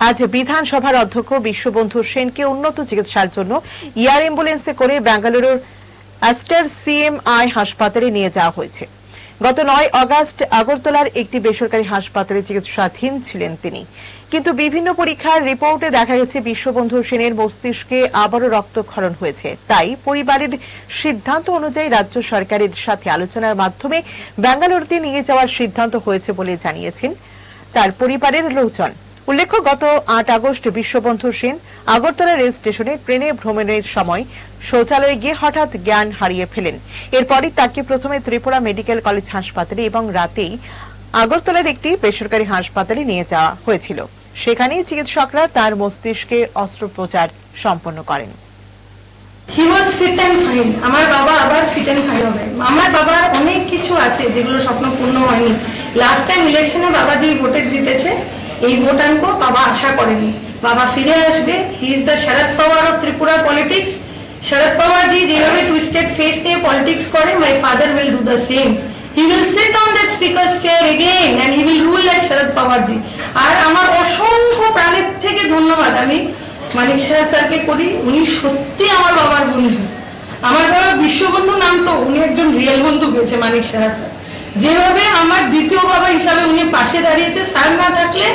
আজ বিধানসভার অধ্যক্ষ বিশ্ববন্ধু সেনকে উন্নত চিকিৎসার জন্য এয়ার অ্যাম্বুলেন্সে করে বেঙ্গালুরুর অ্যাস্টার সিএমআই হাসপাতালে নিয়ে যাওয়া হয়েছে। গত নয় অগাস্ট আগরতলার একটি বেসরকারি হাসপাতালে চিকিৎসাধীন ছিলেন তিনি। কিন্তু বিভিন্ন পরীক্ষার রিপোর্টে দেখা গেছে, বিশ্ববন্ধু সেনের মস্তিষ্কে আবারও রক্তক্ষরণ হয়েছে। তাই পরিবারের সিদ্ধান্ত অনুযায়ী রাজ্য সরকারের সাথে আলোচনার মাধ্যমে বেঙ্গালুরুতে নিয়ে যাওয়ার সিদ্ধান্ত হয়েছে বলে জানিয়েছেন তার পরিবারের লোকজন। উল্লেখ্য, গত আট আগস্ট বিশ্ববন্ধু সেন আগরতলা রেল স্টেশনে ট্রেনে ভ্রমণের সময় শৌচালয়ে গিয়ে হঠাৎ জ্ঞান হারিয়ে ফেলেন। এরপরই তাকে প্রথমে ত্রিপুরা মেডিকেল কলেজ হাসপাতালে এবং রাতেই আগরতলার একটি বেসরকারি হাসপাতালে নিয়ে যাওয়া হয়েছিল। সেখানেই চিকিৎসকরা তার মস্তিষ্কে অস্ত্রোপচার সম্পন্ন করেন। He was fit and fine আমার বাবা আবার ফিট অ্যান্ড ফাইন হবে। আমার বাবার অনেক কিছু আছে যেগুলো স্বপ্ন পূর্ণ হয়নি। লাস্ট টাইম ইলেকশনে বাবা যেই ভোটে জিতেছে। এই ভোট আনব বাবা আশা করেনি। বাবা ফিরে আসবে। He is the Sharad Pawar of Tripura politics Sharad Pawar ji যেভাবে টুইস্টেড ফেস নিয়ে পলিটিক্স করে my father will do the same he will sit on that speaker chair again and he will rule like Sharad Pawar ji আর আমার অসংখ্য প্রাণের থেকে ধন্যবাদ আমি মানিক শাহ স্যারকে করি। উনি সত্যি আমার বাবার বন্ধু। আমার বাবা বিশ্ববন্ধু নাম তো উনি একজন রিয়েল বন্ধু পেয়েছে মানিক শাহ স্যার। যেভাবে আমার দ্বিতীয় বাবা হিসাবে উনি পাশে দাঁড়িয়েছে, স্যার না থাকলে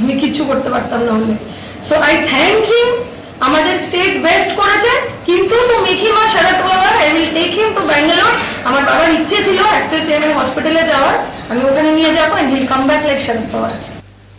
আমি কিচ্ছু করতে পারতাম না হলে সো আই থ্যাংক ইউ আমাদের স্টেট বেস্ট করেছে, কিন্তু মিকি মা, শরৎ বাবা I will take him to Bangalore আমার বাবার ইচ্ছে ছিল অ্যাস্ট্রেসিয়ামের হসপিটালে যাওয়ার। আমি ওখানে নিয়ে যাব and he'll come back like Sarat Pawar